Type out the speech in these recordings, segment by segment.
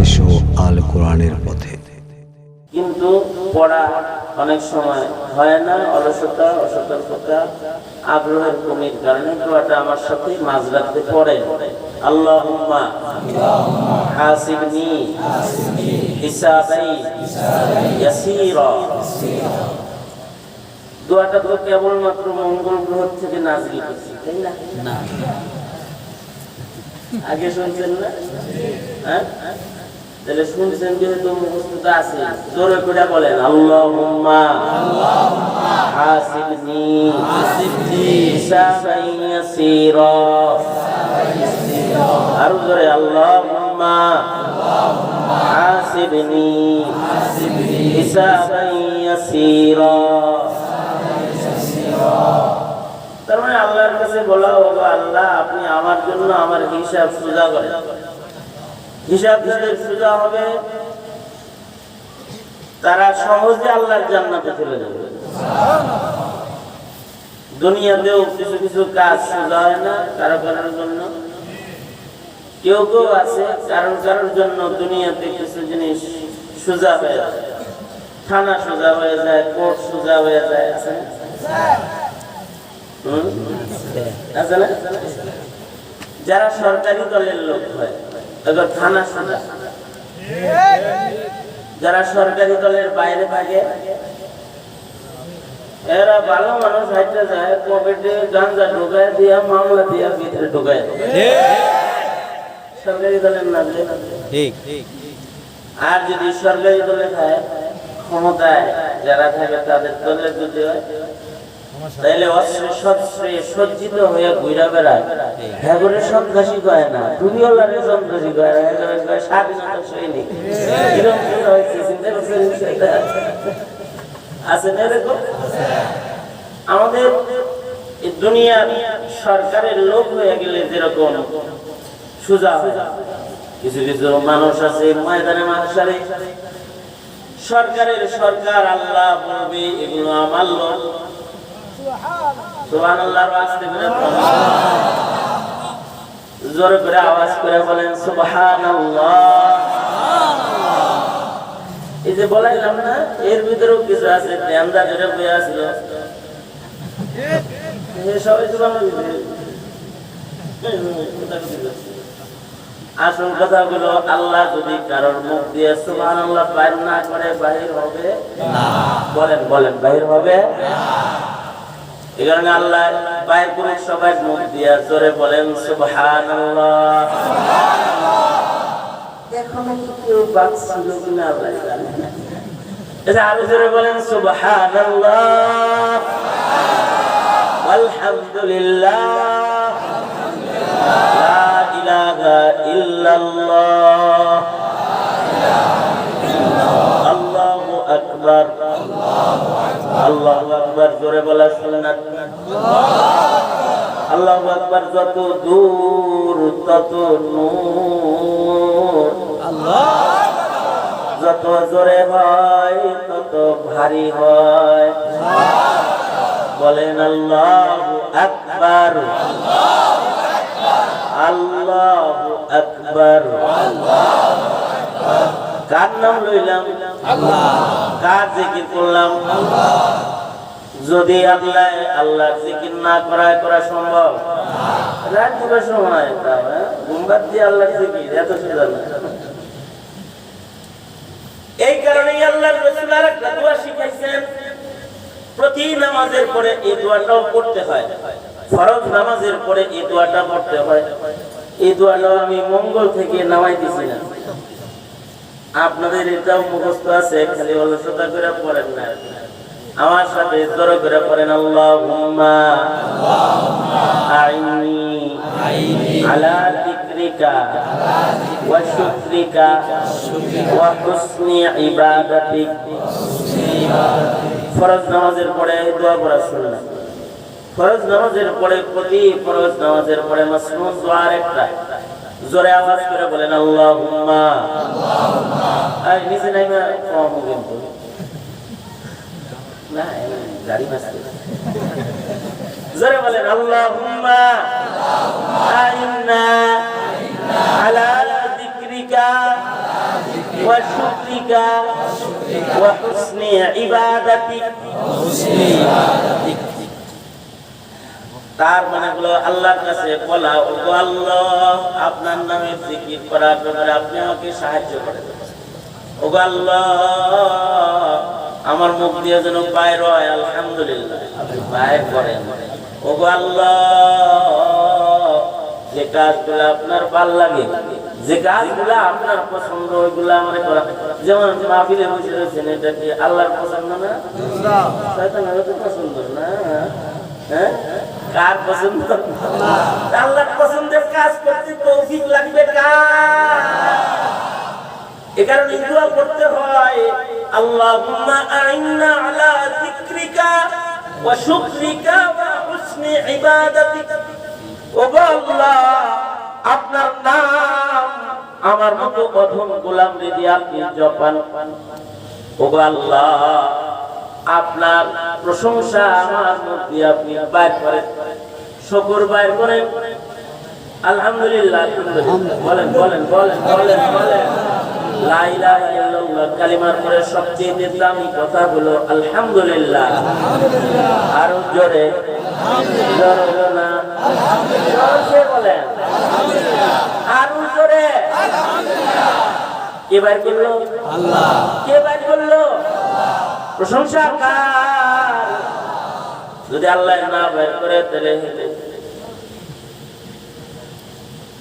এসো আল কোরআনের পথে। কিন্তু পড়া অনেক সময় হয় না অলসতা অসতর্কতা আগ্রহের কমির কারণে দোয়াটা আমার সাথে মাঝ রাখতে পড়ে। আল্লাহুম্মা হাসিবনি হিসাবাই ইয়াসীরা। দোয়াটা তো কেবলমাত্র মঙ্গল গ্রহ থেকে নাজিল করছি তাই না। আগে শুনছেন না? হ্যাঁ? তাহলে শুনছেন যেহেতু মুখস্থ আছে, জোরে করে বলেন, আল্লাহুম্মা হাসিবনি হিসাবান ইয়াসীরা আরও জোরে, আল্লাহুম্মা হাসিবনি হিসাবান ইয়াসীরা তার মানে আল্লাহর কাছে বলা আল্লাহ, আপনি আমার জন্য আমার হিসাব সোজা হিসাব সোজা হবে, তারা সহজে আল্লাহর জান্নাতে চলে যাবে। দুনিয়াতেও কিছু কিছু কাজ সোজা হয় না কারও কারোর জন্য। কেউ কেউ আছে কারণ কারোর জন্য দুনিয়াতে কিছু জিনিস সোজা হয়ে যায়। থানা সোজা হয়ে যায়, কোর্ট সোজা হয়ে যায়, আছে? আছে না? যারা সরকারি দলের লোক হয় থানা সোজা। যারা সরকারি দলের বাইরে থাকে এরা ভালো মানুষ হাইটে যায় পকেটে গাঞ্জা ঢুকায় দিয়া মামলা দিয়া ভিতরে ঢুকায় সরকারি দলের না দিলে ঠিক। আর যদি সরকারি দলে থাকে ক্ষমতায় যারা থাকে তাদের দলের যদি হয় তাইলে সজ্জিত ঘুরা বেড়ায়। সন্ত্রাসী কয় না লাগে সন্ত্রাসী কয় না আমাদের দুনিয়ার সরকারের লোক হয়ে গেলে যেরকম সোজা কিছু কিছু মানুষ আছে, ময়দানে মাসারে সরকারের সরকার আল্লাহ বলবে, এগুলো আমার লোক। করে আওয়াজ করে বলেন এই যে বলাইলাম না, এর ভিতরেও কিছু আছে বয়ে আসল। কথা হলো, আল্লাহ যদি কারোর মুখ দিয়ে সুবহান আল্লাহ না করে, বাহির হবে? বলেন বলেন, বাহির হবে? এই কারণে আল্লাহ বাইর করে সবাই মুখ দিয়ে জোরে বলেন সুবহান আল্লাহ এখনও কি কেউ বাক কিনা আল্লাহ জানে। এই যে আরও জোরে বলেন আলহামদুলিল্লাহ। লা ইলাহা ইল্লাল্লাহ। আল্লাহু আকবার। আল্লাহু আকবার। জোরে বলা সুন্নাত আল্লাহু আকবার যত দূর তত নূর। যত জোরে হয় তত ভারী হয়। বলেন আল্লাহু আকবার। আল্লাহু আকবার। কার নাম লইলাম? কার জিকির করলাম? যদি আল্লাহ, আল্লাহর জিকির না করায় করা সম্ভব? হ্যাঁ? সোজা এই শিখাইছেন। প্রতি নামাজের পরে এই দোয়াটাও পড়তে হয়। ফরজ নামাজের পরে এই দোয়াটা হয়। এই দোয়াটাও আমি মঙ্গল থেকে নামাই দিছি না। আপনাদের এটাও মুখস্থ আছে, খালি অলসতা করে পড়েন না আমার সাথে জোরে করে পড়েন, আল্লাহুম্মা আইনি আলা যিকরিকা ওয়া শুকরিকা ওয়া হুসনি ইবাদাতিক। ফরজ নামাজের পরে দোয়া পড়া শুনলাম। ফরজ নামাজের পরে প্রতি ফরজ নামাজের পরে মাসনুন দোয়ার একটা জোরে আওয়াজ করে বলেন, আল্লাহুম্মা আর নিচে নাই না কম কিন্তু না গাড়ি আলা তার মানে হলো আল্লাহর কাছে বলা আল্লাহ, আপনার নামে জিকির করার ব্যাপারে আপনি আমাকে সাহায্য করে দেবেন। আল্লাহ আমার মুখ দিয়ে যেন বাইর হয়, আলহামদুলিল্লাহ। আল্লাহ, যে কাজগুলো আপনার ভালো লাগে, যে কাজগুলো আপনার পছন্দ, ওইগুলো আমার করা যেমন মাহফিলে বসে রয়েছেন, এটা কি আল্লাহর পছন্দ না? পছন্দ না। হ্যাঁ? কার পছন্দ? আল্লাহর পছন্দের কাজ করতে তৌফিক লাগবে কার? এ কারণে করতে হয়। ওয়া শুকরিকা ওয়া হুসনি ইবাদাতিকা। ও গো আল্লাহ, আপনার নাম আমার মতো অধম গোলাম যদি আপনি জপান। ও গো আল্লাহ, আপনার প্রশংসা আমার মধ্যে আপনি বাইর করেন। শকর বাইর করেন। আলহামদুলিল্লাহ। বলেন বলেন বলেন বলেন বলেন। কালিমার পরে সবচেয়ে দামি কথা হলো আলহামদুলিল্লাহ। আরও জোরে। জোরে হলো না। বলেন। আরও জোরে। কে করল? কে করল? প্রশংসা কার? যদি আল্লাহ না বাইর করে তাহলে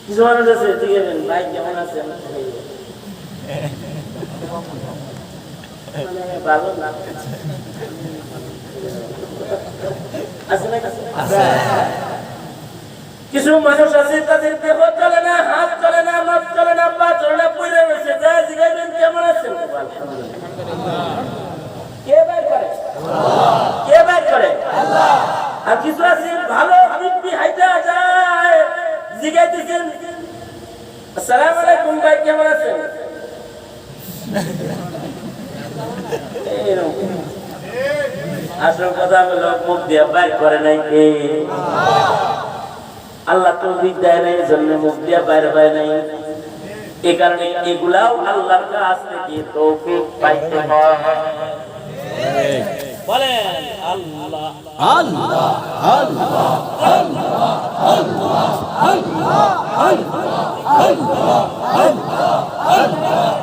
কিছু মানুষ আছে ঠিক আছে? ভাই কেমন মানে আছে? কিছু মানুষ আছে, তাদের দেহ চলে না, হাত চলে না মাপ চলে না, পা চলে না পড়ে রয়েছে, যা জিগাইবেন কেমন আছেন কে বাইর করে? কে বাইর করে? আর কিছু আছে, ভালো দিব্যি হাইটা যায়? জিগাইতেছেন আসসালামু আলাইকুম ভাই, কেমন আছেন। আসল কথা হলো মুখ দিয়ে বাইর করে নাই কে আল্লাহ তো দেয় নাই জন্য মুখ দিয়ে বাইরে পায় নাই এই কারণে এগুলাও আল্লাহর কাছ থেকে তৌফিক পাইতে হয় বলেন আল্লাহ করে নাই তো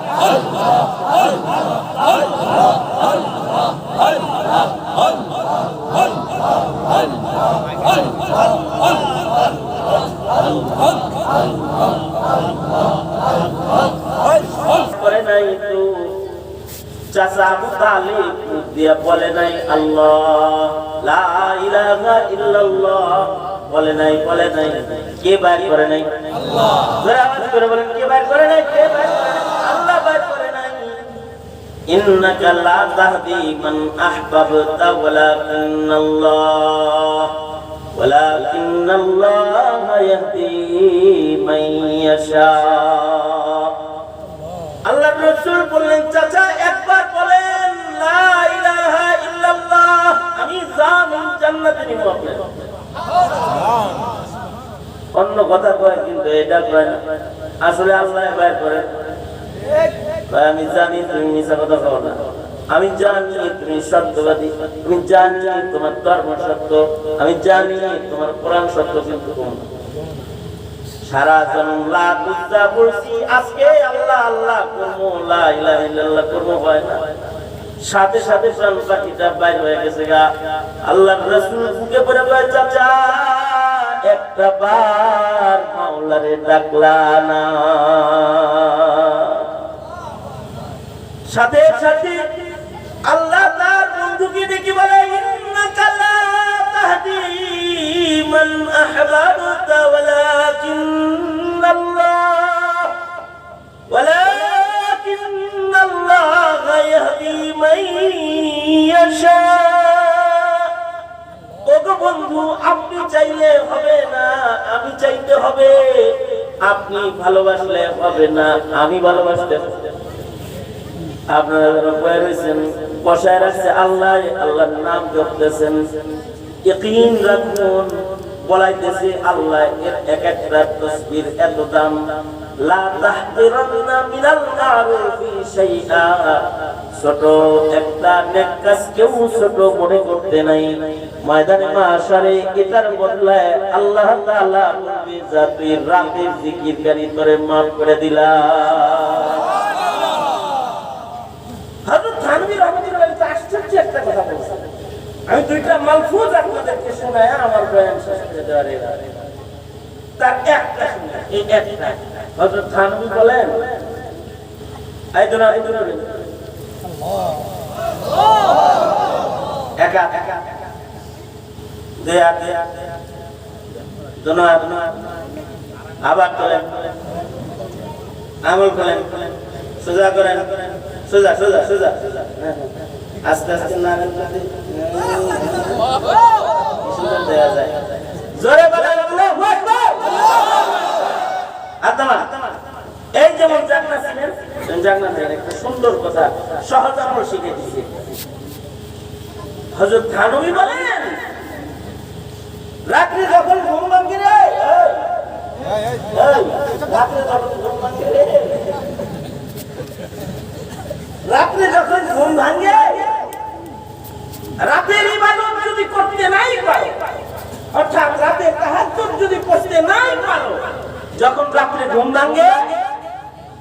চাচা আবু তালিব দিয়ে বলে নাই আল্লাহ। লা ইলাহা ইল্লাল্লাহ। বলে নাই বলে নাই। কে বাইর করে নাই? আল্লাহ। জোরে আওয়াজ করে বলেন, কে বাইর করে নাই? কে বাইর করে নাই আল্লাহ বাইর করে নাই ইন্নাকা লা তাহদি মান আহবাবতা ওয়ালাকিন্নাল্লাহ ولكن الله يهدي من يشاء আল্লাহ রসুল বললেন চাচা একবার বলেন লা ইলাহা ইল্লাল্লাহ আমি জামিন জান্নাতে নিব আপনাকে অন্য কথা কয় কিন্তু এটা কয় না আসলে আল্লাহ বাইর করে কয় আমি জানি তুমি মিশা কথা কও না। আমি জানি তুমি সত্যবাদী। আমি জানি তোমার ধর্ম সত্য। আমি জানি তোমার কোরআন সত্য কিন্তু না সারা জন্ম লা বুঝা পড়ছি, আজকে আল্লাহ আল্লাহ করব, লা ইলাহা ইল্লাল্লাহ করব, হয় না। সাথে সাথে প্রাণ পাখিটা বাইর হয়ে গেছে গা। আল্লাহ রাসূল বুকে পড়ে কয় চাচা, একটা বার মাওলারে ডাকলা না। সাথে সাথে আল্লাহ তার বন্ধুকে দেখি বলে লা তাহদি মান আহবাবতা ওয়ালাকিন্নাল্লাহ ওয়ালাকিন্নাল্লাহ ইয়াহদি মান ইয়াশা। ওগো বন্ধু, আপনি চাইলে হবে না, আমি চাইতে হবে। আপনি ভালোবাসলে হবে না, আমি ভালোবাসতে আপনারা বসায় আল্লাহ, আল্লাহর নাম বলাইতেছে আল্লাহ এক ছোট একটা কেউ ছোট মনে করতে নাই। ময়দানে মাশারে এটার বদলায় আল্লাহ তাআলা বলবে যা তুই তোরে মাফ করে দিলাম। হযরত থানভী রহমাতুল্লাহ আশ্চর্য একটা কথা বলছেন আমি দুইটা মালফুজ আপনাদেরকে শোনায়, আমার বয়ান শেষ করে দেওয়ার। তার একটা এই একটা। হযরত থানভী বলেন, এই দুনা এই দুনা একা একা দুই হাত। দুনো হাত আবার তোলেন আমল করেন। সোজা করেন। সোজা সোজা সোজা আস্তে আস্তে করতে। কি সুন্দর দেয়া যায় জোরে বলেন আল্লাহু আকবার আত্মা এই যেমন জাগনা ছিলেন জাগনা ছিলেন একটা সুন্দর কথা সহজ আমল শিখে দিয়েছে হযরত থানবী বলেন রাত্রি যখন ঘুম ভাঙে রে রাত্রে যখন ঘুম ভাঙে রে রাত্রে যখন ঘুম ভাঙে রাতের ইবাদত যদি করতে নাই পারো অর্থাৎ রাতের তাহাজ্জুদ যদি পড়তে নাই পারো যখন রাত্রে ঘুম ভাঙে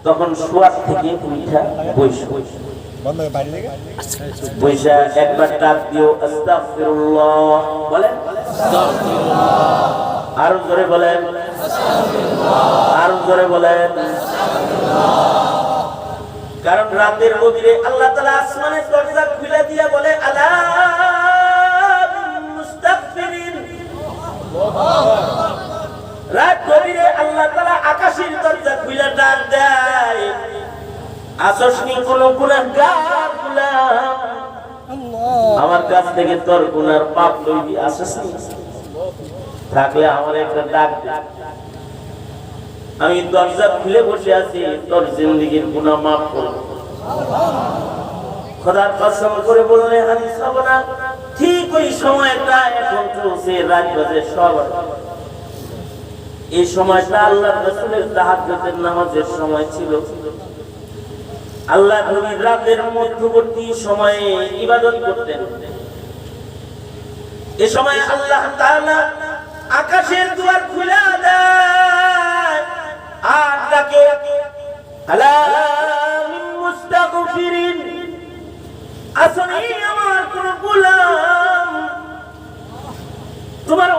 তখন শোয়ার থেকে উঠা বৈশা একবার ডাক দিও আস্তাগফিরুল্লাহ। বলেন? আরও জোরে বলেন। আরও জোরে বলেন। কারণ রাতের গভীরে আল্লাহ তালা আসমানের দরজা খুলে দিয়া বলে আলা রাত গভীরে আল্লাহ তালা আকাশের দরজা খুলে ডাক দেয় আসসনি কোন গুনাহগার গুলাম? আমার কাছ থেকে তোর গুনার পাপ লইবি আসসনি থাকলে আমার একটা ডাক দে। আমি দরজা খুলে বসে আছি, তোর জিন্দগির গুনাহ মাফ করব। খোদার কসম করে বললে আমি সব না, ঠিক ওই সময়টা এখন চলছে রাত বাজে সব এই সময়টা আল্লাহ রসুলের তাহাজ্জুদের নামাজের সময় ছিল। আল্লাহ নবী রাতের মধ্যবর্তী সময়ে ইবাদত করতেন। এ সময় আল্লাহ তাআলা আকাশের দুয়ার খুলে দেয় আর গোলাম। তোমার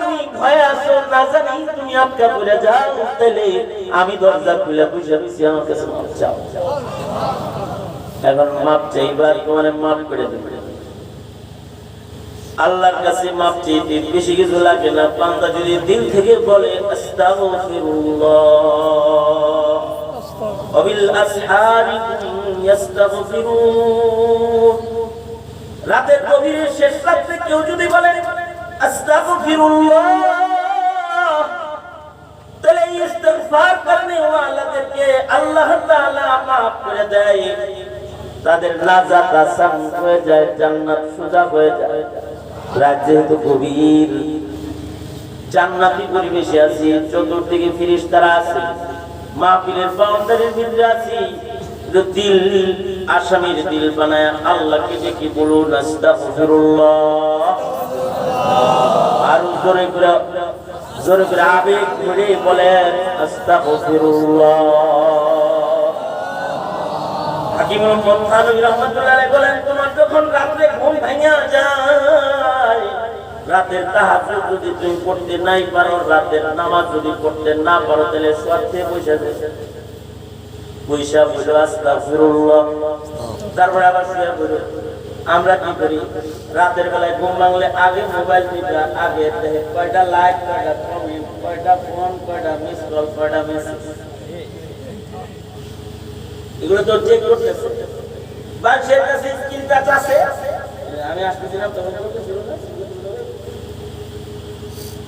তুমি ভয়ে না জানি তুমি আমি দরজা খুলে বসে বসে আমার কাছে মাপ চাও। এখন মাপ চাইবার তোমার মাপ করে দেবে। আল্লাহর কাছে মাপ চাইতে বেশি কিছু লাগে না। বান্দা যদি দিল থেকে বলে রাতের গভীরে শেষ রাত্রে কেউ যদি বলে তাহলে আল্লাহ করে দেয়। তাদের নাজাত হয়ে যায়, জান্নাত সোজা হয়ে যায়। রাত যেহেতু গভীর। জান্নাতি পরিবেশে আছি, চতুর্দিকে ফিরিস্তারা আছে, মাহফিলের বাউন্ডারির ভিতরে আছি। দিল, আসামির দিল বানায় আল্লাহকে ডেকে বলুন, আস্তাগফিরুল্লাহ। আরও জোরে করে জোরে করে আবেগ ধরে বলেন, আস্তাগফিরুল্লাহ। হাকিম মোহাম্মদ থানভী বলেন, তোমার যখন রাতে ঘুম ভাঙা যায় রাতের তাহাজ্জুদ যদি তুমি পড়তে নাই পারো, রাতের নামাজ যদি পড়তে না পারো, তাহলে স্বার্থে পয়সা বসে পয়সা বসে আস্তাগফিরুল্লাহ। তারপরে আবার শুয়ে পড়ো আমরা কি করি? রাতের বেলায় ঘুম ভাঙলে আগে মোবাইল টিপা আগে কয়টা লাইক কয়টা কমেন্ট, কয়টা ফোন, কয়টা মিস কল, কয়টা মেসেজ এগুলো তো চেক করতেছে। মানুষের কাছে টাচ আছে। আমি আসতেছিলাম, তখন বলতেছিল না।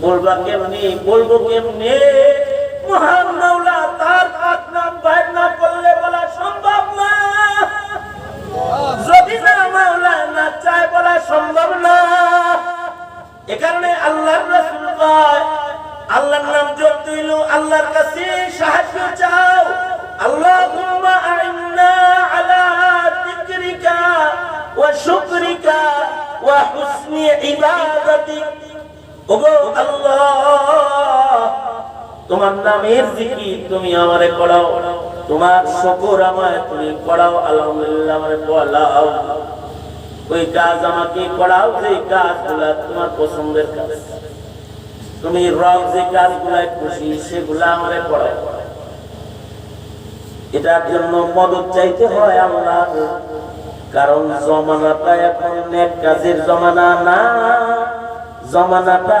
বলবা কেমনি? বলব কেমনি? মহান মাওলা তার নামের জিকির তুমি আমারে পড়াও। তোমার শুকর আমায় তুমি পড়াও, আলহামদুলিল্লাহ পড়াও। ওই কাজ আমাকে পড়াও যে কাজগুলা তোমার পছন্দের কাজ। তুমি রব যে কাজগুলা খুশি, সেগুলা আমারে পড়াও। এটার জন্য মদত চাইতে হয় আমরা কারণ জমানাটা এখন নেক কাজের জমানা না, জমানাটা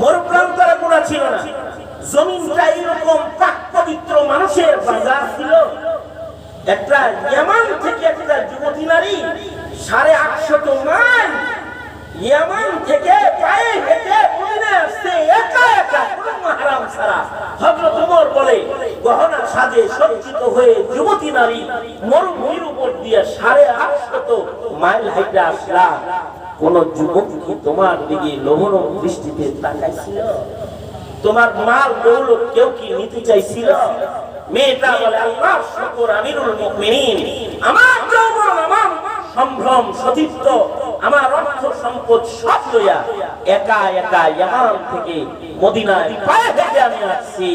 মরুপ্রান্তরে গুণা ছিল না। জমিনটা এরকম পাক পবিত্র মানুষের বাজার ছিল। একটা ইয়ামান থেকে একটা যুবতী নারী সাড়ে আটশত মাইল ইয়ামান থেকে পায়ে হেঁটে মদিনা আসছে, একা একা কোনো মাহারাম ছাড়া। হযরত ওমর বলে, গহনা সাজে সজ্জিত হয়ে যুবতী নারী মরুভূমির উপর দিয়ে সাড়ে আটশত মাইল হেঁটে আসলা কোন যুবক কি তোমার দিকে লোভন দৃষ্টিতে তাকাইছিল? তোমার মাল দৌলত কেউ কি নিতে চাইছিল? মেয়েটা বলে, আল্লাহ, শুকর, আমিরুল মুমিনিন। আমার যৌবন, আমার সম্ভ্রম সতীত্ব আমার অর্থ সম্পদ সব লইয়া একা একা ইয়ামান থেকে মদিনায় পায়ে হেঁটে আমি আসছি।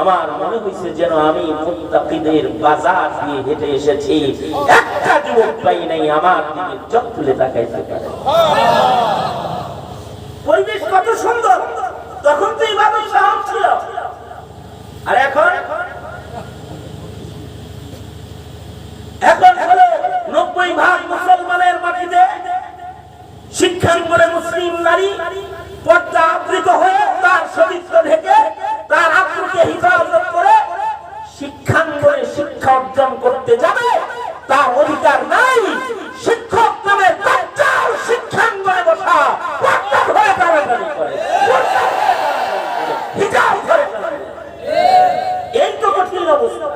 আমার মনে হয়েছে যেন আমি মুত্তাকিদের বাজার দিয়ে হেঁটে এসেছি। একটা যুবক পাই নাই আমার দিকে চোখ তুলে তাকাইতে পারে। পরিবেশ কত সুন্দর। তখন তো ইবাদত সহজ ছিল। আর এখন? এখন হলো নব্বই ভাগ মুসলমানের মাটিতে শিক্ষাঙ্গনে মুসলিম নারী পর্দা আবৃত হয়ে তার চরিত্র ঢেকে তার আত্মকে হিফাজত করে শিক্ষাঙ্গনে শিক্ষা অর্জন করতে যাবে তার অধিকার নাই শিক্ষক নামে বাচ্চাও শিক্ষাঙ্গনে বসা পর্দা ধরে টানাটানি করে পর্দা ধরে টানাটানি করে, হিজাব ধরে টানাটানি করে। এই তো কঠিন অবস্থা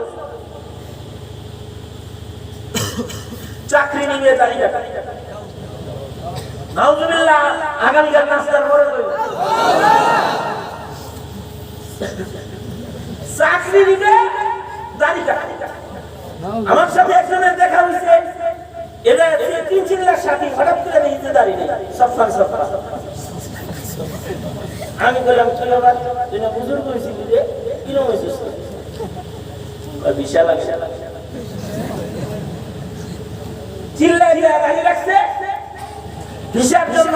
চাকরি নিবে দাঁড়িয়ে নাউজুবিল্লাহ আগামীকাল নাস্তার পরে করব। চাকরি নিবে দাড়ি কাটা আমার সাথে একজনের দেখা হয়েছে এরা সে তিন চিল্লার সাথে হঠাৎ করে নিতে দাঁড়িয়ে নেই সফান আমি বললাম কি ব্যাপার তুই না বুজুর্গ হয়েছিলি রে কিরম হয়েছিস বিশাল বিশাল চিল্লাই দিয়ে গাড়ি রাখছে ভিসার জন্য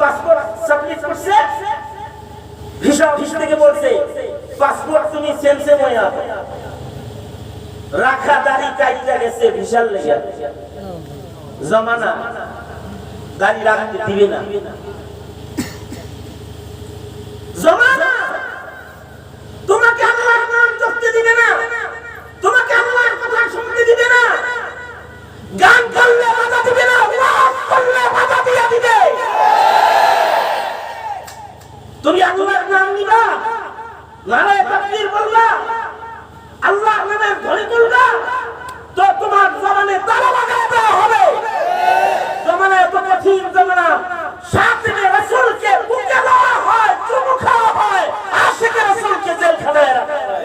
পাসপোর্ট সাবমিট করছে ভিসা অফিস থেকে বলছে পাসপোর্ট তুমি সেন্সে ময়া রাখা দাড়ি কাইটা গেছে ভিসার লেগে। জমানা। দাড়ি রাখতে দিবে না জমানা তোমাকে আল্লাহর নাম জপতে দিবে না তোমাকে আল্লাহর কথা শুনতে দিবে না গান করলে বাধা দিবে না ওয়াজ করলে বাধা দিয়ে দিবে তুমি আল্লাহর নাম নিবা নারায় তাকবীর বলবা আল্লাহ নামের ধ্বনি তুলবা তো তোমার জমানে তালা লাগাই দেওয়া হবে জমানে এত কঠিন জমানা সাথে রাসূলকে বুকে দেওয়া হয় চুমু খাওয়া হয় আশিকে রাসূলকে জেলখানায় রাখা হয়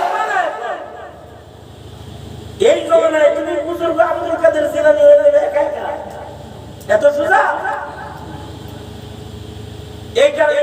জমানা এখন। এই জমানায় তুমি বুজুর্গ আব্দুল কাদের জিলানী হয়ে যাবে একা একা এত সোজা এই কারণে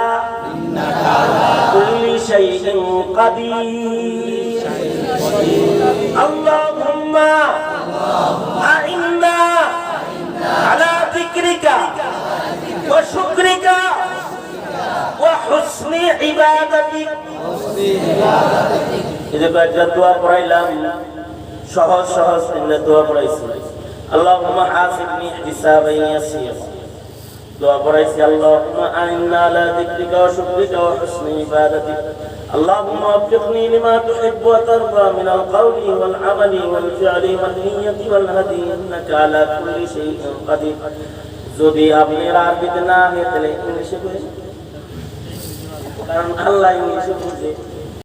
كل شيء قدير اللهم أعنا على ذكرك وشكرك وحسن عبادتك إذا কয়েকটা দোয়া পড়াইলাম সহজ সহজ তিনটা দোয়া পড়াইছি আল্লাহুম্মা হাসিবনি হিসাবান ইয়াসীরা দোয়া পড়াইছি আল্লাহুম্মা আইন্না আলা যিকরিকা ওয়া শুকরিকা ওয়া হুসনি ইবাদাতিক اللهم وفقني لما تحب وترضى من القول والعمل والفعل والنية والهدي إنك على كل شيء قدير যদি আপনি আরবিতে না হয়ে তাহলে ইংলিশে বলে কারণ আল্লাহ ইংলিশে বুঝে